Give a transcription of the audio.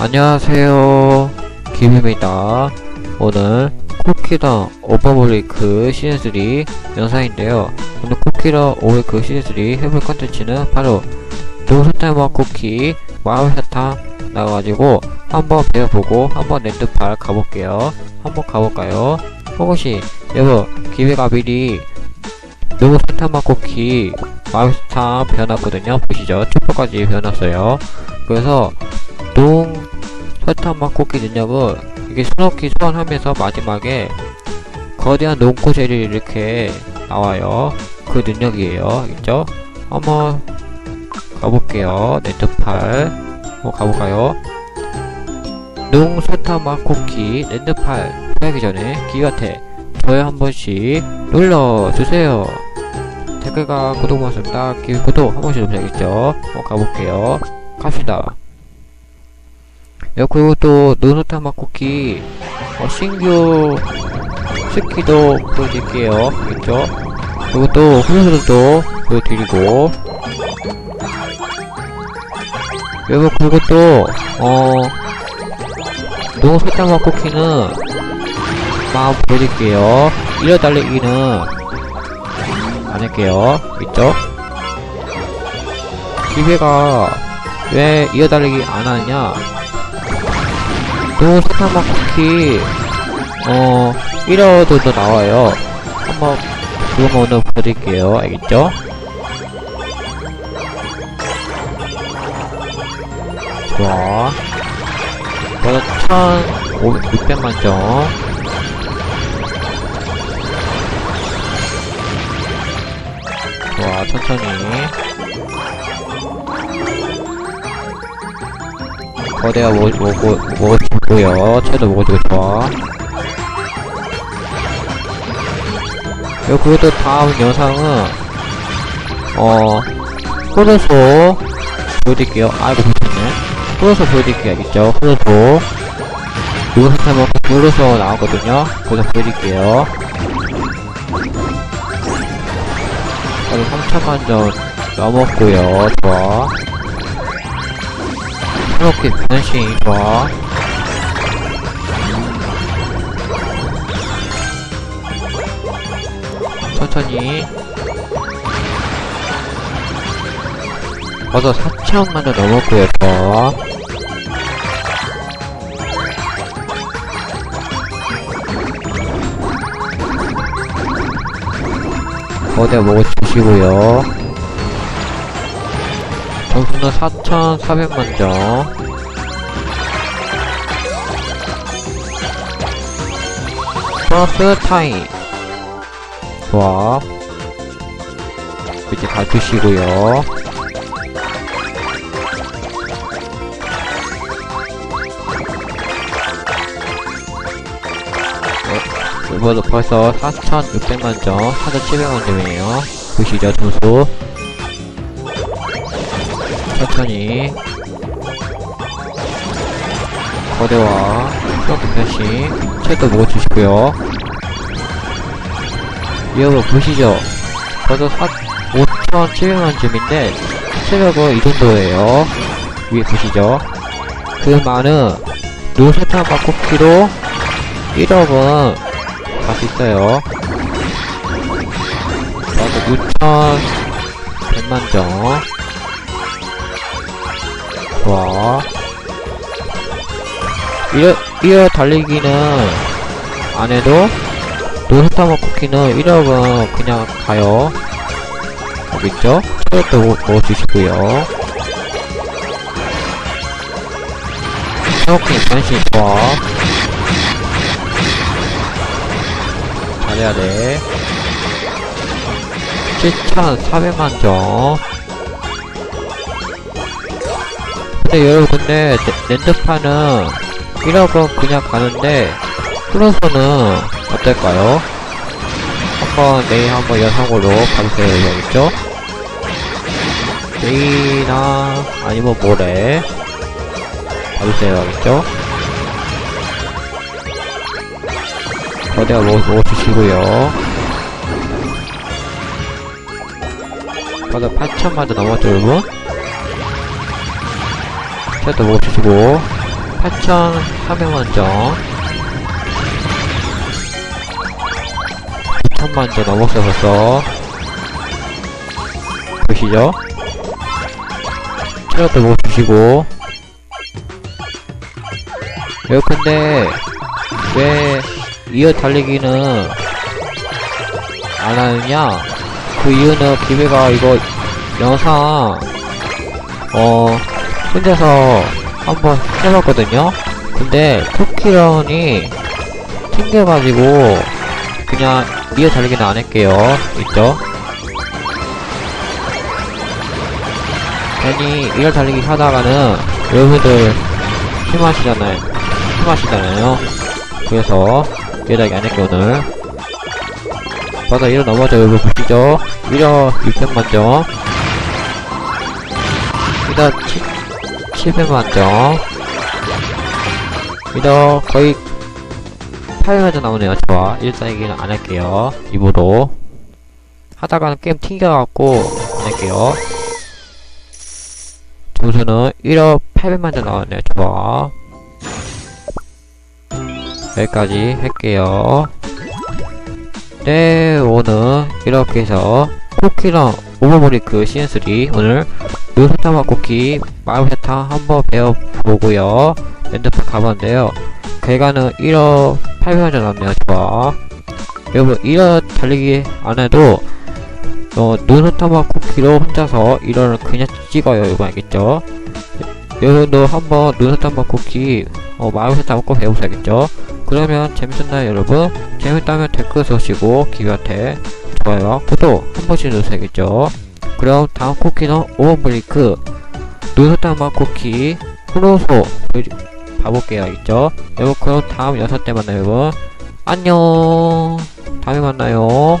안녕하세요. 김입니다. 오늘 쿠키랑 오버브레이크 시즌3 영상인데요. 오늘 쿠키랑 오버브레이크 시즌3 해볼 컨텐츠는 바로 노스타이머 쿠키 마을 사탕 나와가지고 한번 배워보고 한번 랜드팔 가볼게요. 한번 가볼까요? 혹시 여러분 기회가 미리 노스타이머 쿠키 마을 사탕 배워놨거든요. 보시죠. 튜퍼까지 배워놨어요. 그래서 농 설탕 맛 쿠키 능력은 이게 수놓기 소환하면서 마지막에 거대한 농코젤이 이렇게 나와요. 그 능력이에요. 있죠? 한번 가볼게요. 랜드팔 한번 가볼까요? 농 설탕 맛 쿠키 랜드팔 하기 전에 기한테 좋아요 한 번씩 눌러주세요. 댓글과 구독 고맙습니다. 기 구독 한 번씩 눌러야겠죠? 한번 가볼게요. 갑시다. 야, 그리고 또, 노노타마 쿠키, 어, 신규 스키도 보여드릴게요. 그죠? 그리고 또, 후르스도 보여드리고, 여러분, 그리고 또, 어, 노노타마 쿠키는, 막 보여드릴게요. 이어 달리기는, 안 할게요. 있죠? 기회가, 왜 이어 달리기 안 하느냐? 또 사탕맛 쿠키 어 1호도 나와요. 한번 그거 오늘 보여드릴게요. 알겠죠? 좋아. 그래서 1600만점. 좋아 천천히. 거대가 뭐, 뭐, 뭐, 먹어 주고요. 채도 먹어주고 좋아. 그리고 그것도 다음 영상은, 어, 호르소 보여드릴게요. 아이고, 괜찮네. 호르소 보여드릴게요. 알겠죠? 호르소. 이거 사탕 호르소 나오거든요. 그래서 보여드릴게요. 바로 3천만 점 넘었고요. 좋아. 이렇게 변신 좋아 천천히 벌써 4천만원 넘었고요 좋아 거대 먹어주시고요 점수는 4,400만 점. 플러스 타임. 좋아. 이제 다 주시고요. 어, 이번도 벌써 4,600만 점, 4,700만 점이에요. 보시죠, 점수. 천천히 거대와 수업 변신 채도 먹어주시고요 여러분 보시죠. 벌써 5,700만 점인데 체력은 이 정도예요. 위에 보시죠. 그 많은 노세탄 바코키로 1억은 갈수 있어요. 그래서 6,100만 점. 좋아. 이어, 이어 달리기는 안 해도, 노스타머 쿠키는 1억은 그냥 가요. 알겠죠? 체력도 먹어주시고요. 체력이 변신 좋아. 잘해야 돼. 7,400만 점. 근데 여러분 근데 랜- 랜드판은 1억은 그냥 가는데 플러스는 어떨까요? 한번 내일 한번 영상으로 봐주세요 알겠죠? 내일이나 아니면 모레 봐주세요 알겠죠? 거대가 먹어, 먹어주시고요 벌써 8천만도 넘었죠 여러분? 채도 먹어주시고 8,300만 점. 9천만 점 넘었어, 벌써. 보시죠? 체력도 못 주시고. 왜, 근데, 왜, 이어 달리기는 안 하느냐? 그 이유는 비베가 이거 영상, 어, 혼자서 한번 해봤거든요? 근데, 쿠키런이 튕겨가지고, 그냥 이어 달리기는 안 할게요. 있죠? 괜히 이어 달리기 하다가는 여러분들 심하시잖아요. 심하시잖아요. 그래서 이어 달리기 안 할게요, 오늘. 바다 이어 넘어져, 여러분 보시죠? 이어 600만 점. 이어 700만 점. 이어 거의 800만 점 나오네요, 좋아. 이어 달리기는 안 할게요. 입으로. 하다가는 게임 튕겨갖고 안 할게요. 점수는 1억 800만 점 나왔네요. 좋아. 여기까지 할게요. 네, 오늘 이렇게 해서 쿠키랑 오버브리크 시즌3 오늘 요사타마 쿠키 마블사탕 한번 배워보고요. 랜드파크 가봤는데요. 결과는 1억 800만 점 나왔네요. 좋아. 여러분, 1억 달리기 안 해도 어, 눈사타마 쿠키로 혼자서 이런 그냥 찍어요. 이거 알겠죠? 여러분도 한번 눈사타마 쿠키 어, 마을사탕 먹고 배우셔야겠죠? 그러면 재밌었나요, 여러분? 재밌다면 댓글 써주시고 기회한테 좋아요, 구독 한 번씩 누르셔야겠죠? 그럼 다음 쿠키는 오버블리크 눈사타마 쿠키 후로소 봐볼게요, 알겠죠? 여러분 그럼 다음 여섯 때 만나요, 여러분. 안녕. 다음에 만나요.